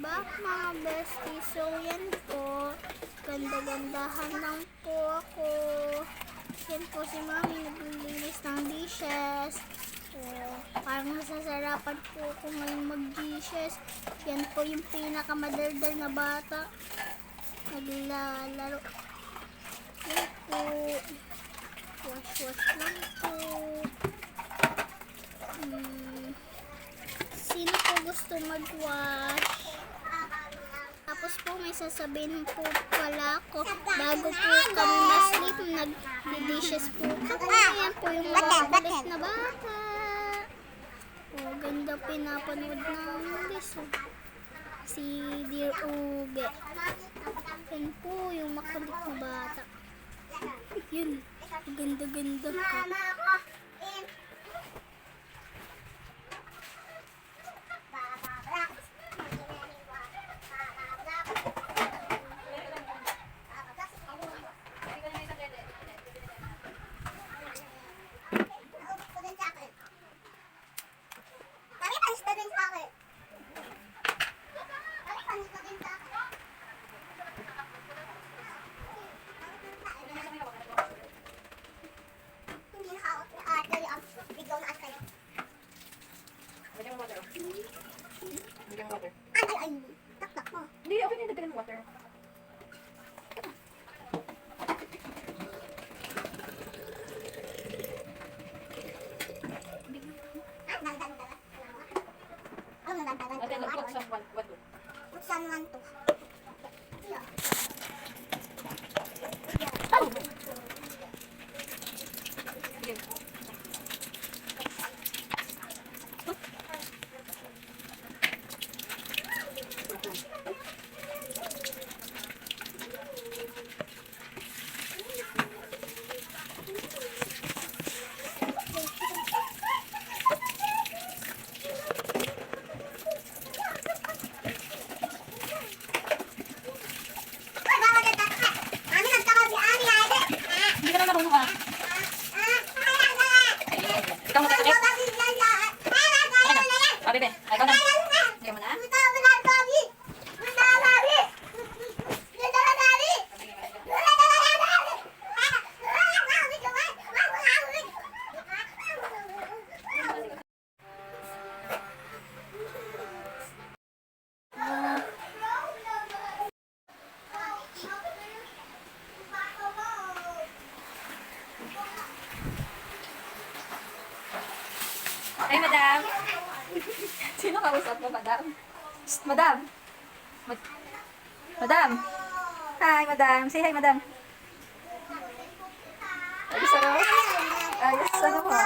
back mga besties. So yan po. Ganda-gandahan lang po ako. Yan po si mami naglilinis ng dishes. So, parang nasasarapan po ako ngayon mag-dishes. Yan po yung pinakamadaldal na bata. Naglalaro. Yan po. Wash-wash lang po. Hmm. Sino po gusto mag-wash? Tapos po may sasabihin po pala ako bago po kami ma-sleep nag-dishes po kami. Yan po yung mga kulit na bata. O, ganda pinapanood namin this. oh. Si Dear Uge. Yan po yung makulit na bata. Yun. Ganda-ganda ka. Lagyan mo water. Lagyan mo water. Ay, ay, ay. Tak-tak mo. Hindi, okay na dagdagan water. Lagyan mo na. Ay, madam. Sino kausap mo, madam? Shh, madam. Mad- madam. Hi, madam. Say hi, madam. Ayos ano? Ayos ano mo?